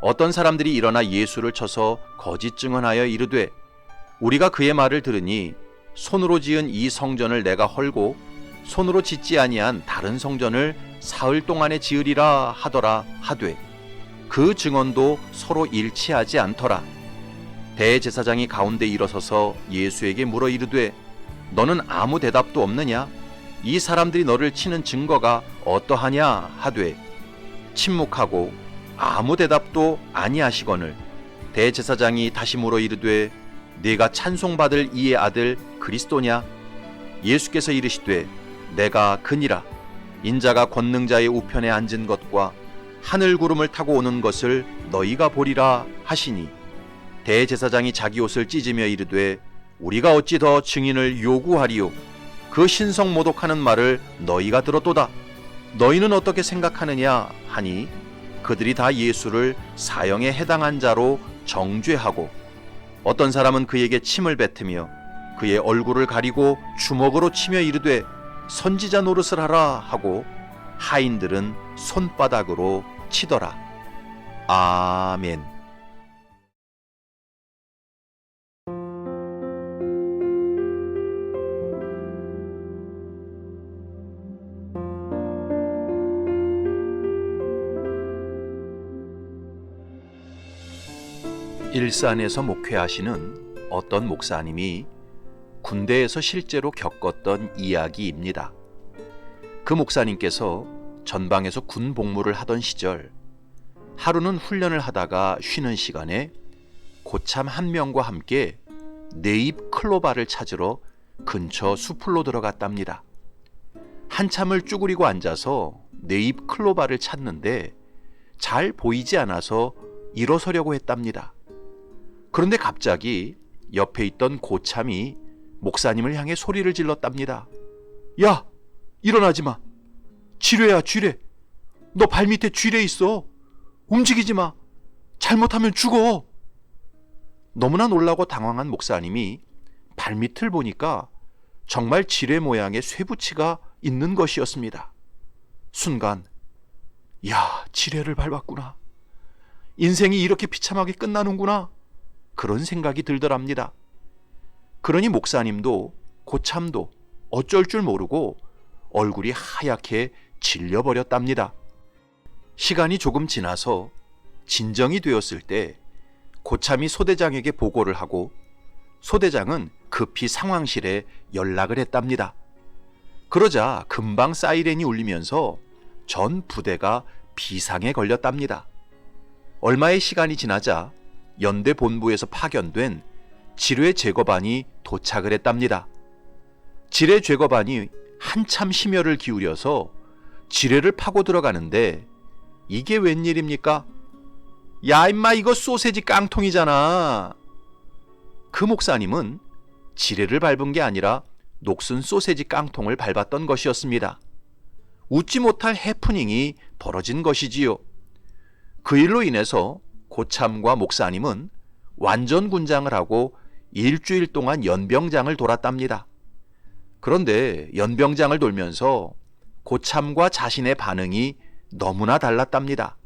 어떤 사람들이 일어나 예수를 쳐서 거짓 증언하여 이르되 우리가 그의 말을 들으니 손으로 지은 이 성전을 내가 헐고 손으로 짓지 아니한 다른 성전을 사흘 동안에 지으리라 하더라 하되 그 증언도 서로 일치하지 않더라. 대제사장이 가운데 일어서서 예수에게 물어 이르되 너는 아무 대답도 없느냐? 이 사람들이 너를 치는 증거가 어떠하냐 하되 침묵하고 아무 대답도 아니하시거늘 대제사장이 다시 물어 이르되 네가 찬송받을 이의 아들 그리스도냐? 예수께서 이르시되 내가 그니라. 인자가 권능자의 우편에 앉은 것과 하늘 구름을 타고 오는 것을 너희가 보리라 하시니. 대제사장이 자기 옷을 찢으며 이르되 우리가 어찌 더 증인을 요구하리요? 그 신성 모독하는 말을 너희가 들었도다. 너희는 어떻게 생각하느냐? 하니 그들이 다 예수를 사형에 해당한 자로 정죄하고 어떤 사람은 그에게 침을 뱉으며 그의 얼굴을 가리고 주먹으로 치며 이르되 선지자 노릇을 하라 하고 하인들은 손바닥으로 치더라. 아멘. 일산에서 목회하시는 어떤 목사님이 군대에서 실제로 겪었던 이야기입니다. 그 목사님께서 전방에서 군 복무를 하던 시절 하루는 훈련을 하다가 쉬는 시간에 고참 한 명과 함께 네잎 클로바를 찾으러 근처 수풀로 들어갔답니다. 한참을 쭈그리고 앉아서 네잎 클로바를 찾는데 잘 보이지 않아서 일어서려고 했답니다. 그런데 갑자기 옆에 있던 고참이 목사님을 향해 소리를 질렀답니다. 야, 일어나지 마. 쥐뢰야, 쥐뢰. 너 발밑에 쥐뢰 있어. 움직이지 마. 잘못하면 죽어. 너무나 놀라고 당황한 목사님이 발밑을 보니까 정말 지뢰 모양의 쇠붙이가 있는 것이었습니다. 순간, 야, 지뢰를 밟았구나. 인생이 이렇게 비참하게 끝나는구나. 그런 생각이 들더랍니다. 그러니 목사님도 고참도 어쩔 줄 모르고 얼굴이 하얗게 질려버렸답니다. 시간이 조금 지나서 진정이 되었을 때 고참이 소대장에게 보고를 하고 소대장은 급히 상황실에 연락을 했답니다. 그러자 금방 사이렌이 울리면서 전 부대가 비상에 걸렸답니다. 얼마의 시간이 지나자 연대 본부에서 파견된 지뢰 제거반이 도착을 했답니다. 지뢰 제거반이 한참 심혈을 기울여서 지뢰를 파고 들어가는데 이게 웬일입니까? 야 임마 이거 소세지 깡통이잖아. 그 목사님은 지뢰를 밟은 게 아니라 녹슨 소세지 깡통을 밟았던 것이었습니다. 웃지 못할 해프닝이 벌어진 것이지요. 그 일로 인해서 고참과 목사님은 완전 군장을 하고 일주일 동안 연병장을 돌았답니다. 그런데 연병장을 돌면서 고참과 자신의 반응이 너무나 달랐답니다.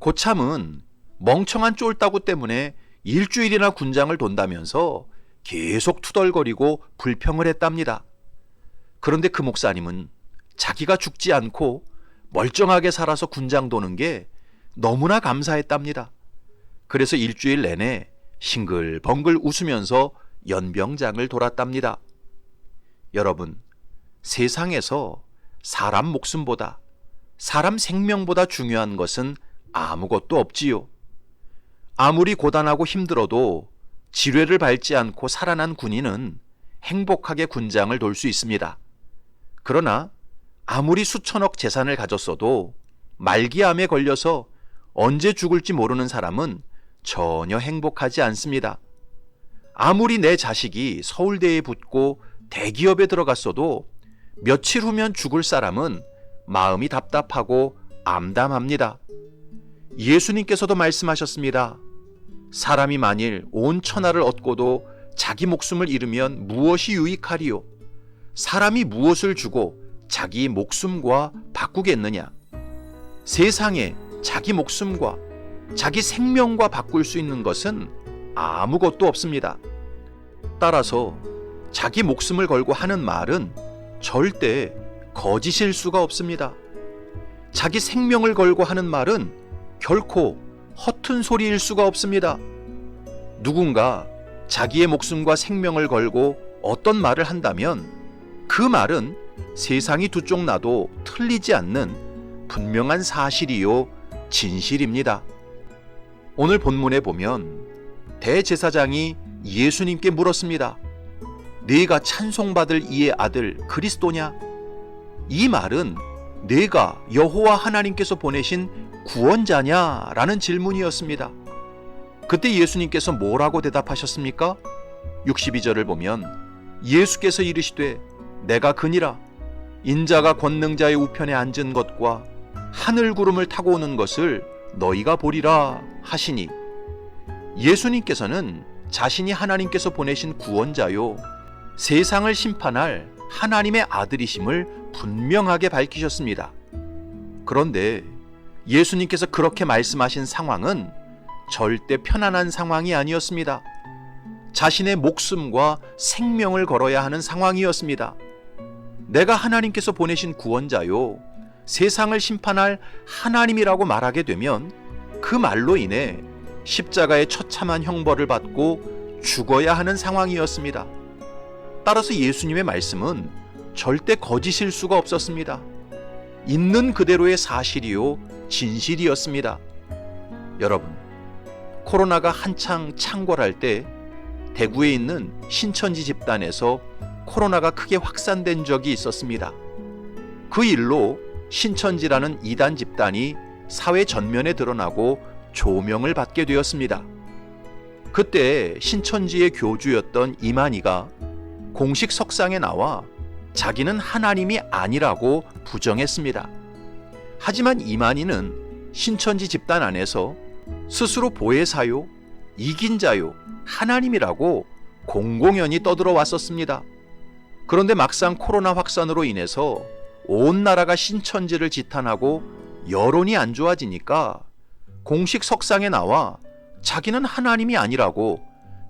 고참은 멍청한 쫄따구 때문에 일주일이나 군장을 돈다면서 계속 투덜거리고 불평을 했답니다. 그런데 그 목사님은 자기가 죽지 않고 멀쩡하게 살아서 군장 도는 게 너무나 감사했답니다. 그래서 일주일 내내 싱글벙글 웃으면서 연병장을 돌았답니다. 여러분, 세상에서 사람 목숨보다 사람 생명보다 중요한 것은 아무것도 없지요. 아무리 고단하고 힘들어도 지뢰를 밟지 않고 살아난 군인은 행복하게 군장을 돌 수 있습니다. 그러나 아무리 수천억 재산을 가졌어도 말기암에 걸려서 언제 죽을지 모르는 사람은 전혀 행복하지 않습니다. 아무리 내 자식이 서울대에 붙고 대기업에 들어갔어도 며칠 후면 죽을 사람은 마음이 답답하고 암담합니다. 예수님께서도 말씀하셨습니다. 사람이 만일 온 천하를 얻고도 자기 목숨을 잃으면 무엇이 유익하리요? 사람이 무엇을 주고 자기 목숨과 바꾸겠느냐? 세상에 자기 목숨과 자기 생명과 바꿀 수 있는 것은 아무것도 없습니다. 따라서 자기 목숨을 걸고 하는 말은 절대 거짓일 수가 없습니다. 자기 생명을 걸고 하는 말은 결코 허튼 소리일 수가 없습니다. 누군가 자기의 목숨과 생명을 걸고 어떤 말을 한다면 그 말은 세상이 두 쪽 나도 틀리지 않는 분명한 사실이요 진실입니다. 오늘 본문에 보면 대제사장이 예수님께 물었습니다. 네가 찬송받을 이의 아들 그리스도냐? 이 말은 내가 여호와 하나님께서 보내신 구원자냐라는 질문이었습니다. 그때 예수님께서 뭐라고 대답하셨습니까? 62절을 보면 예수께서 이르시되 내가 그니라 인자가 권능자의 우편에 앉은 것과 하늘 구름을 타고 오는 것을 너희가 보리라 하시니 예수님께서는 자신이 하나님께서 보내신 구원자요 세상을 심판할 하나님의 아들이심을 분명하게 밝히셨습니다. 그런데 예수님께서 그렇게 말씀하신 상황은 절대 편안한 상황이 아니었습니다. 자신의 목숨과 생명을 걸어야 하는 상황이었습니다. 내가 하나님께서 보내신 구원자요, 세상을 심판할 하나님이라고 말하게 되면 그 말로 인해 십자가의 처참한 형벌을 받고 죽어야 하는 상황이었습니다. 따라서 예수님의 말씀은 절대 거짓일 수가 없었습니다. 있는 그대로의 사실이요, 진실이었습니다. 여러분, 코로나가 한창 창궐할 때 대구에 있는 신천지 집단에서 코로나가 크게 확산된 적이 있었습니다. 그 일로 신천지라는 이단 집단이 사회 전면에 드러나고 조명을 받게 되었습니다. 그때 신천지의 교주였던 이만희가 공식 석상에 나와 자기는 하나님이 아니라고 부정했습니다. 하지만 이만희는 신천지 집단 안에서 스스로 보혜사요, 이긴 자요, 하나님이라고 공공연히 떠들어 왔었습니다. 그런데 막상 코로나 확산으로 인해서 온 나라가 신천지를 지탄하고 여론이 안 좋아지니까 공식 석상에 나와 자기는 하나님이 아니라고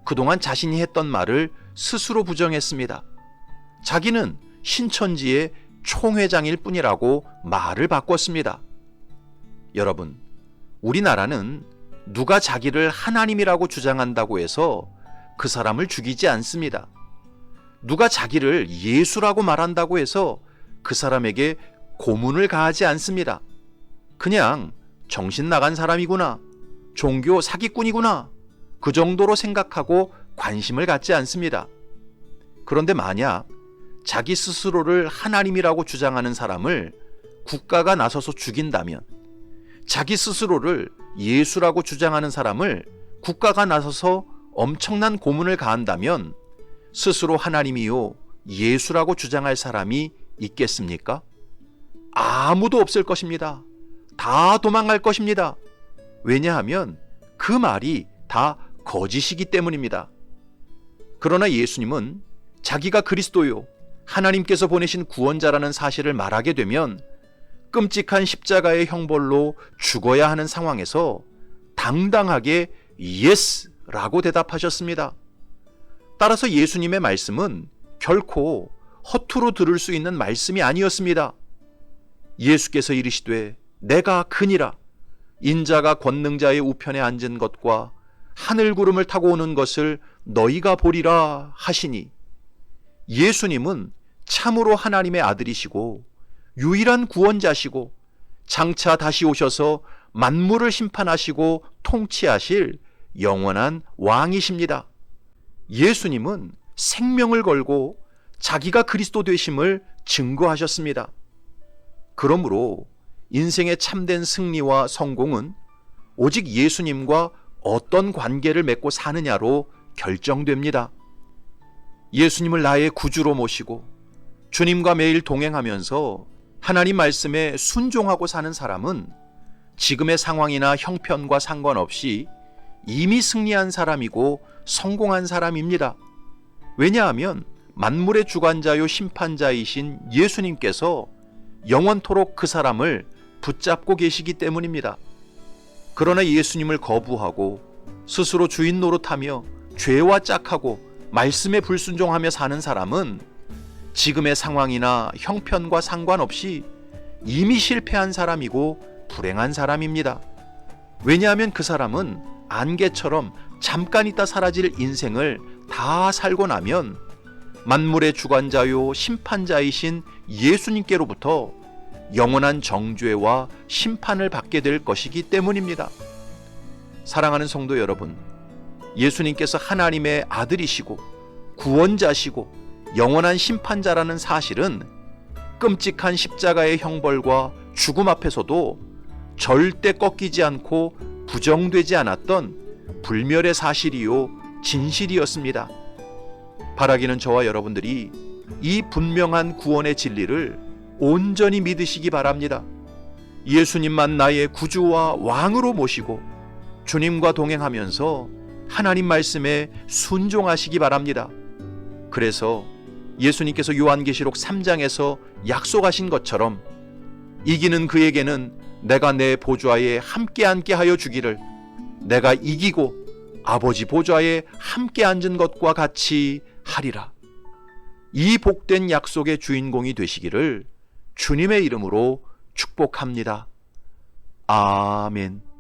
그동안 자신이 했던 말을 스스로 부정했습니다. 자기는 신천지의 총회장일 뿐이라고 말을 바꿨습니다. 여러분, 우리나라는 누가 자기를 하나님이라고 주장한다고 해서 그 사람을 죽이지 않습니다. 누가 자기를 예수라고 말한다고 해서 그 사람에게 고문을 가하지 않습니다. 그냥 정신 나간 사람이구나. 종교 사기꾼이구나. 그 정도로 생각하고 관심을 갖지 않습니다. 그런데 만약 자기 스스로를 하나님이라고 주장하는 사람을 국가가 나서서 죽인다면 자기 스스로를 예수라고 주장하는 사람을 국가가 나서서 엄청난 고문을 가한다면 스스로 하나님이요 예수라고 주장할 사람이 있겠습니까? 아무도 없을 것입니다. 다 도망갈 것입니다. 왜냐하면 그 말이 다 거짓이기 때문입니다. 그러나 예수님은 자기가 그리스도요, 하나님께서 보내신 구원자라는 사실을 말하게 되면 끔찍한 십자가의 형벌로 죽어야 하는 상황에서 당당하게 예스 라고 대답하셨습니다. 따라서 예수님의 말씀은 결코 허투루 들을 수 있는 말씀이 아니었습니다. 예수께서 이르시되 내가 그니라 인자가 권능자의 우편에 앉은 것과 하늘 구름을 타고 오는 것을 너희가 보리라 하시니 예수님은 참으로 하나님의 아들이시고 유일한 구원자시고 장차 다시 오셔서 만물을 심판하시고 통치하실 영원한 왕이십니다. 예수님은 생명을 걸고 자기가 그리스도 되심을 증거하셨습니다. 그러므로 인생의 참된 승리와 성공은 오직 예수님과 어떤 관계를 맺고 사느냐로 결정됩니다. 예수님을 나의 구주로 모시고 주님과 매일 동행하면서 하나님 말씀에 순종하고 사는 사람은 지금의 상황이나 형편과 상관없이 이미 승리한 사람이고 성공한 사람입니다. 왜냐하면 만물의 주관자요 심판자이신 예수님께서 영원토록 그 사람을 붙잡고 계시기 때문입니다. 그러나 예수님을 거부하고 스스로 주인 노릇하며 죄와 짝하고 말씀에 불순종하며 사는 사람은 지금의 상황이나 형편과 상관없이 이미 실패한 사람이고 불행한 사람입니다. 왜냐하면 그 사람은 안개처럼 잠깐 있다 사라질 인생을 다 살고 나면 만물의 주관자요 심판자이신 예수님께로부터 영원한 정죄와 심판을 받게 될 것이기 때문입니다. 사랑하는 성도 여러분, 예수님께서 하나님의 아들이시고 구원자시고 영원한 심판자라는 사실은 끔찍한 십자가의 형벌과 죽음 앞에서도 절대 꺾이지 않고 부정되지 않았던 불멸의 사실이요 진실이었습니다. 바라기는 저와 여러분들이 이 분명한 구원의 진리를 온전히 믿으시기 바랍니다. 예수님만 나의 구주와 왕으로 모시고 주님과 동행하면서 하나님 말씀에 순종하시기 바랍니다. 그래서 예수님께서 요한계시록 3장에서 약속하신 것처럼 이기는 그에게는 내가 내 보좌에 함께 앉게 하여 주기를 내가 이기고 아버지 보좌에 함께 앉은 것과 같이 하리라. 이 복된 약속의 주인공이 되시기를 주님의 이름으로 축복합니다. 아멘.